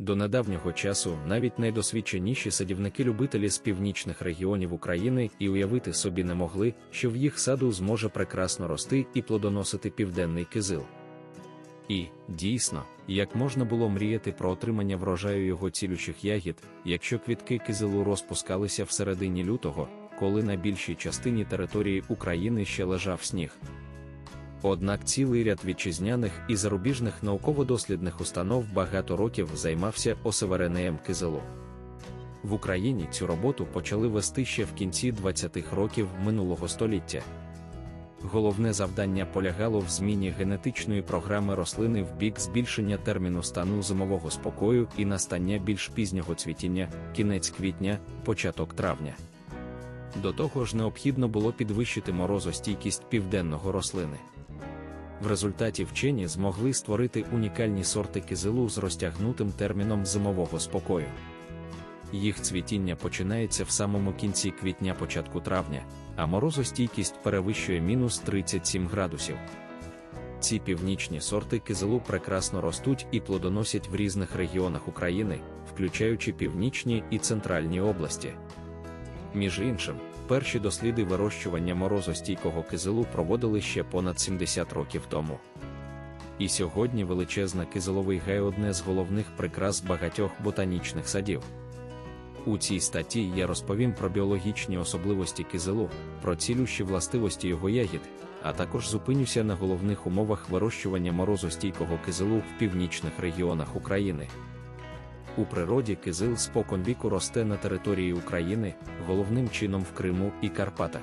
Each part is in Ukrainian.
До недавнього часу навіть найдосвідченіші садівники-любителі з північних регіонів України і уявити собі не могли, що в їх саду зможе прекрасно рости і плодоносити південний кизил. І, дійсно, як можна було мріяти про отримання врожаю його цілющих ягід, якщо квітки кизилу розпускалися в середині лютого, коли на більшій частині території України ще лежав сніг. Однак цілий ряд вітчизняних і зарубіжних науково-дослідних установ багато років займався осеверенеєм кизилу. В Україні цю роботу почали вести ще в кінці 20-х років минулого століття. Головне завдання полягало в зміні генетичної програми рослини в бік збільшення терміну стану зимового спокою і настання більш пізнього цвітіння, кінець квітня, початок травня. До того ж, необхідно було підвищити морозостійкість південного рослини. В результаті вчені змогли створити унікальні сорти кизилу з розтягнутим терміном зимового спокою. Їх цвітіння починається в самому кінці квітня початку травня, а морозостійкість перевищує мінус 37 градусів. Ці північні сорти кизилу прекрасно ростуть і плодоносять в різних регіонах України, включаючи північні і центральні області. Між іншим, перші досліди вирощування морозостійкого кизилу проводили ще понад 70 років тому. І сьогодні величезна кизиловий гай одне з головних прикрас багатьох ботанічних садів. У цій статті я розповім про біологічні особливості кизилу, про цілющі властивості його ягід, а також зупинюся на головних умовах вирощування морозостійкого кизилу в північних регіонах України. У природі кизил споконвіку росте на території України, головним чином в Криму і Карпатах.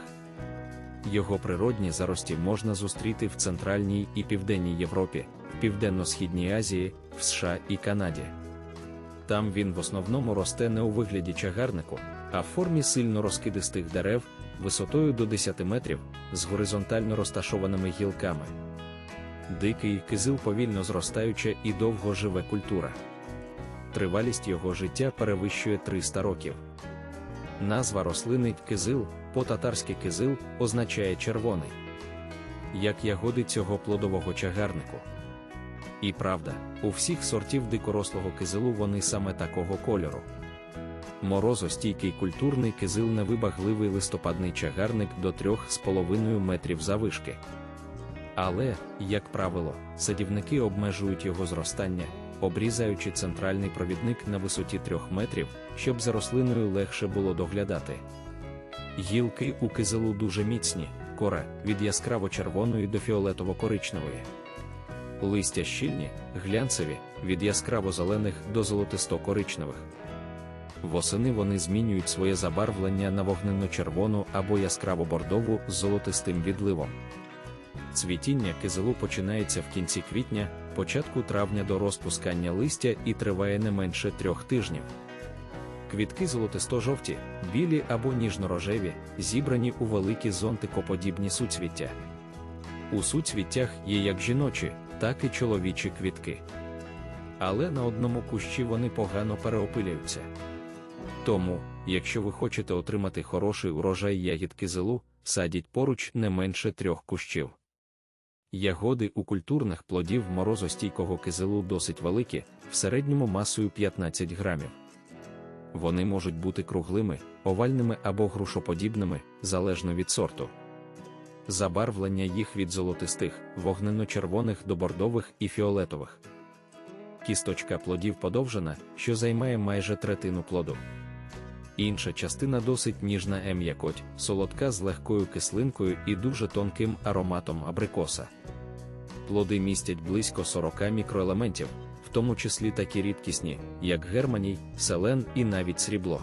Його природні зарості можна зустріти в Центральній і Південній Європі, в Південно-Східній Азії, в США і Канаді. Там він в основному росте не у вигляді чагарнику, а в формі сильно розкидистих дерев, висотою до 10 метрів, з горизонтально розташованими гілками. Дикий кизил повільно зростаюча і довго живе культура. Тривалість його життя перевищує 300 років. Назва рослини кизил, по-татарськи кизил, означає червоний, як ягоди цього плодового чагарнику. І правда, у всіх сортів дикорослого кизилу вони саме такого кольору. Морозостійкий культурний кизил невибагливий листопадний чагарник до 3,5 метрів завишки. Але, як правило, садівники обмежують його зростання, обрізаючи центральний провідник на висоті 3 метрів, щоб за рослиною легше було доглядати. Гілки у кизилу дуже міцні, кора від яскраво червоної до фіолетово-коричневої. Листя щільні, глянцеві, від яскраво-зелених до золотисто-коричневих. Восени вони змінюють своє забарвлення на вогненно-червону або яскраво-бордову з золотистим відливом. Цвітіння кизилу починається в кінці квітня, початку травня до розпускання листя і триває не менше трьох тижнів. Квітки золотисто-жовті, білі або ніжно-рожеві, зібрані у великі зонтикоподібні суцвіття. У суцвіттях є як жіночі, так і чоловічі квітки. Але на одному кущі вони погано переопиляються. Тому, якщо ви хочете отримати хороший урожай ягід кизилу, садіть поруч не менше трьох кущів. Ягоди у культурних плодів морозостійкого кизилу досить великі, в середньому масою 15 грамів. Вони можуть бути круглими, овальними або грушоподібними, залежно від сорту. Забарвлення їх від золотистих, вогненно-червоних до бордових і фіолетових. Кісточка плодів подовжена, що займає майже третину плоду. Інша частина досить ніжна ем'якоть, солодка з легкою кислинкою і дуже тонким ароматом абрикоса. Плоди містять близько 40 мікроелементів, в тому числі такі рідкісні, як германій, селен і навіть срібло.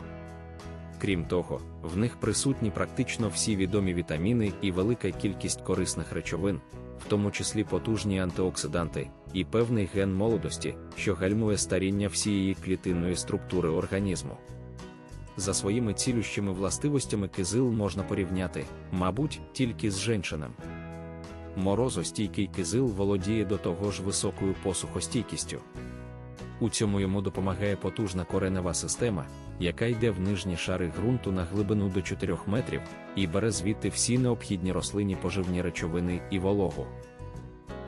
Крім того, в них присутні практично всі відомі вітаміни і велика кількість корисних речовин, в тому числі потужні антиоксиданти, і певний ген молодості, що гальмує старіння всієї клітинної структури організму. За своїми цілющими властивостями кизил можна порівняти, мабуть, тільки з женшинем. Морозостійкий кизил володіє до того ж високою посухостійкістю. У цьому йому допомагає потужна коренева система, яка йде в нижні шари ґрунту на глибину до 4 метрів і бере звідти всі необхідні рослинні поживні речовини і вологу.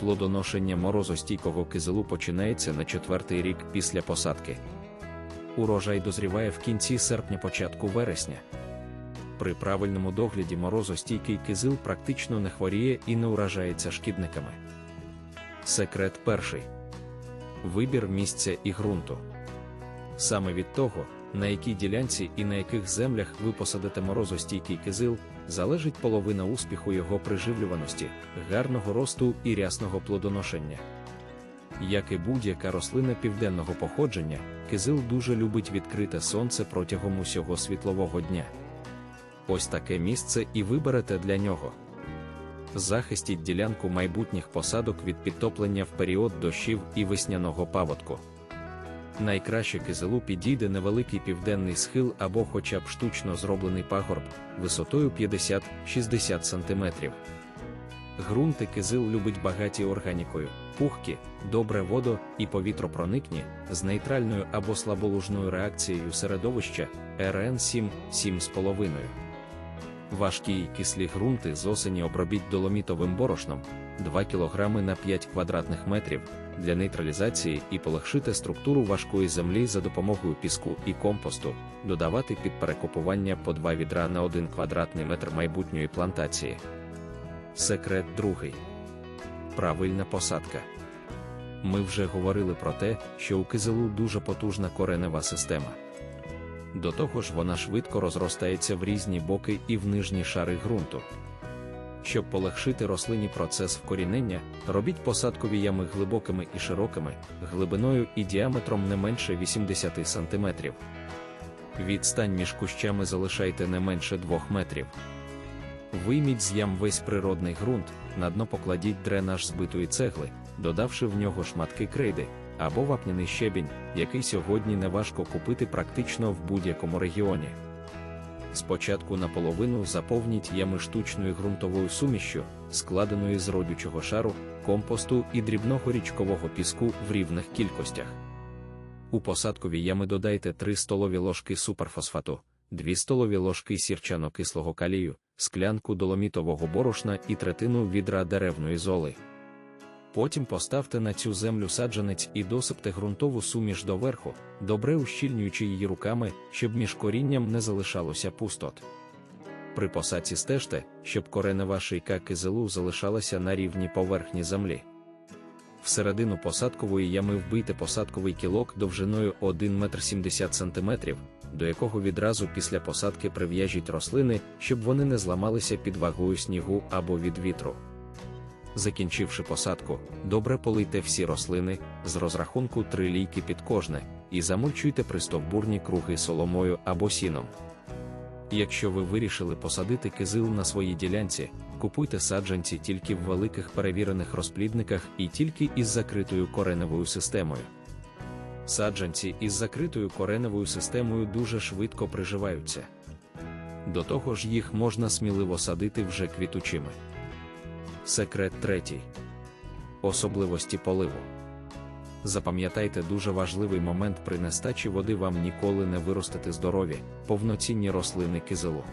Плодоношення морозостійкого кизилу починається на четвертий рік після посадки. Урожай дозріває в кінці серпня-початку вересня. При правильному догляді морозостійкий кизил практично не хворіє і не уражається шкідниками. Секрет перший вибір місця і ґрунту. Саме від того, на якій ділянці і на яких землях ви посадите морозостійкий кизил, залежить половина успіху його приживлюваності, гарного росту і рясного плодоношення. Як і будь-яка рослина південного походження, кизил дуже любить відкрите сонце протягом усього світлового дня. Ось таке місце і виберете для нього. Захистіть ділянку майбутніх посадок від підтоплення в період дощів і весняного паводку. Найкраще кизилу підійде невеликий південний схил або хоча б штучно зроблений пагорб висотою 50-60 см. Грунти кизил любить багаті органікою, пухкі, добре водо і повітропроникні з нейтральною або слаболужною реакцією середовища РН 7 7,5. Важкі й кислі ґрунти з осені обробіть доломітовим борошном 2 кг на 5 квадратних метрів для нейтралізації і полегшити структуру важкої землі за допомогою піску і компосту, додавати під перекопування по 2 відра на 1 квадратний метр майбутньої плантації. Секрет другий. Правильна посадка. Ми вже говорили про те, що у кизилу дуже потужна коренева система. До того ж, вона швидко розростається в різні боки і в нижні шари ґрунту. Щоб полегшити рослині процес вкорінення, робіть посадкові ями глибокими і широкими, глибиною і діаметром не менше 80 см. Відстань між кущами залишайте не менше 2 метрів. Вийміть з ям весь природний ґрунт, на дно покладіть дренаж збитої цегли, додавши в нього шматки крейди або вапняний щебінь, який сьогодні неважко купити практично в будь-якому регіоні. Спочатку наполовину заповніть ями штучною ґрунтовою сумішшю, складеною з родючого шару, компосту і дрібного річкового піску в рівних кількостях. У посадкові ями додайте 3 столові ложки суперфосфату, 2 столові ложки сірчано-кислого калію, склянку доломітового борошна і третину відра деревної золи. Потім поставте на цю землю саджанець і досипте ґрунтову суміш доверху, добре ущільнюючи її руками, щоб між корінням не залишалося пустот. При посадці стежте, щоб коренева шийка кизилу залишалася на рівні поверхні землі. Всередину посадкової ями вбийте посадковий кілок довжиною 1 метр 70 см, до якого відразу після посадки прив'яжіть рослини, щоб вони не зламалися під вагою снігу або від вітру. Закінчивши посадку, добре полийте всі рослини з розрахунку 3 лійки під кожне і замульчуйте пристовбурні круги соломою або сіном. Якщо ви вирішили посадити кизил на своїй ділянці, купуйте саджанці тільки в великих перевірених розплідниках і тільки із закритою кореневою системою. Саджанці із закритою кореневою системою дуже швидко приживаються. До того ж, їх можна сміливо садити вже квітучими. Секрет третій. Особливості поливу. Запам'ятайте дуже важливий момент при нестачі води вам ніколи не виростити здорові, повноцінні рослини кизилу.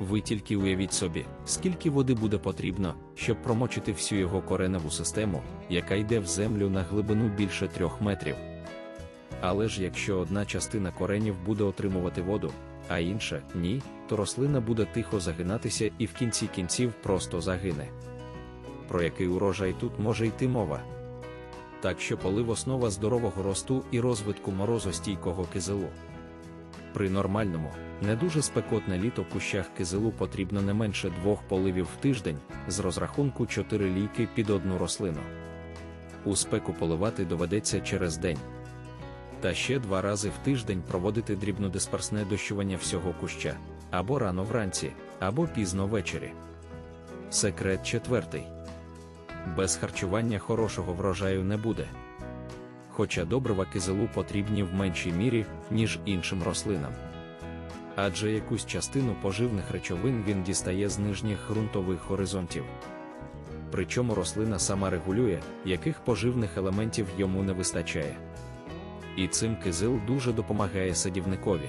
Ви тільки уявіть собі, скільки води буде потрібно, щоб промочити всю його кореневу систему, яка йде в землю на глибину більше трьох метрів. Але ж якщо одна частина коренів буде отримувати воду, а інша ні, то рослина буде тихо загинатися і в кінці кінців просто загине. Про який урожай тут може йти мова? Так що полив основа здорового росту і розвитку морозостійкого кизилу. При нормальному, не дуже спекотне літо кущах кизилу потрібно не менше двох поливів в тиждень з розрахунку 4 лійки під одну рослину. У спеку поливати доведеться через день. Та ще два рази в тиждень проводити дрібнодисперсне дощування всього куща або рано вранці, або пізно ввечері. Секрет четвертий. Без харчування хорошого врожаю не буде. Хоча добрива кизилу потрібні в меншій мірі, ніж іншим рослинам. Адже якусь частину поживних речовин він дістає з нижніх ґрунтових горизонтів. Причому рослина сама регулює, яких поживних елементів йому не вистачає. І цим кизил дуже допомагає садівникові.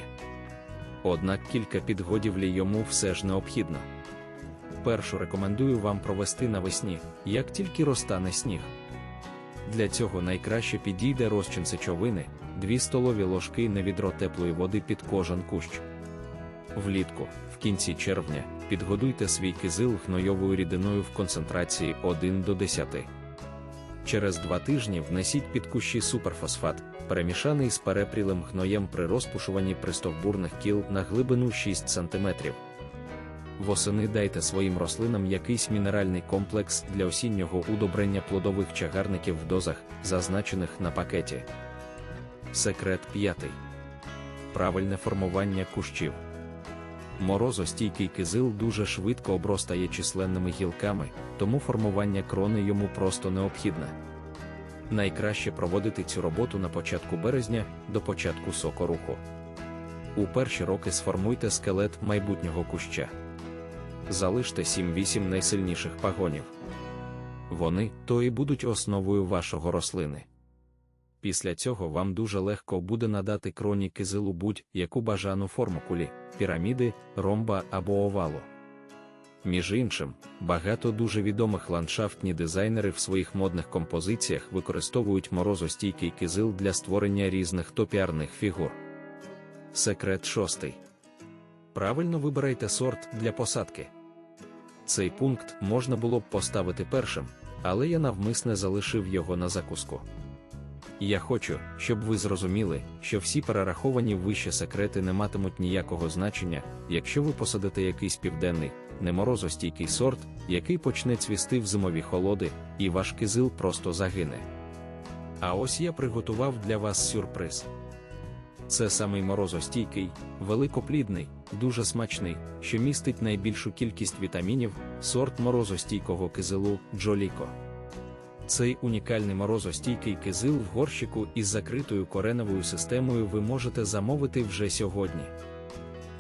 Однак кілька підгодівлі йому все ж необхідно. Першу рекомендую вам провести навесні, як тільки розтане сніг. Для цього найкраще підійде розчин сечовини, 2 столові ложки на відро теплої води під кожен кущ. Влітку, в кінці червня, підгодуйте свій кизил гнойовою рідиною в концентрації 1 до 10. Через два тижні внесіть під кущі суперфосфат, перемішаний з перепрілим гноєм при розпушуванні пристовбурних кіл на глибину 6 см. Восени дайте своїм рослинам якийсь мінеральний комплекс для осіннього удобрення плодових чагарників в дозах, зазначених на пакеті. Секрет п'ятий. Правильне формування кущів. Морозостійкий кизил дуже швидко обростає численними гілками, тому формування крони йому просто необхідне. Найкраще проводити цю роботу на початку березня до початку сокоруху. У перші роки сформуйте скелет майбутнього куща. Залиште 7-8 найсильніших пагонів. Вони то і будуть основою вашого рослини. Після цього вам дуже легко буде надати кроні кизилу будь-яку бажану форму кулі, піраміди, ромба або овалу. Між іншим, багато дуже відомих ландшафтні дизайнери в своїх модних композиціях використовують морозостійкий кизил для створення різних топіарних фігур. Секрет шостий. Правильно вибирайте сорт для посадки. Цей пункт можна було б поставити першим, але я навмисне залишив його на закуску. Я хочу, щоб ви зрозуміли, що всі перераховані вище секрети не матимуть ніякого значення, якщо ви посадите якийсь південний, неморозостійкий сорт, який почне цвісти в зимові холоди, і ваш кизил просто загине. А ось я приготував для вас сюрприз. Це самий морозостійкий, великоплідний, дуже смачний, що містить найбільшу кількість вітамінів, сорт морозостійкого кизилу Джоліко. Цей унікальний морозостійкий кизил в горщику із закритою кореневою системою ви можете замовити вже сьогодні.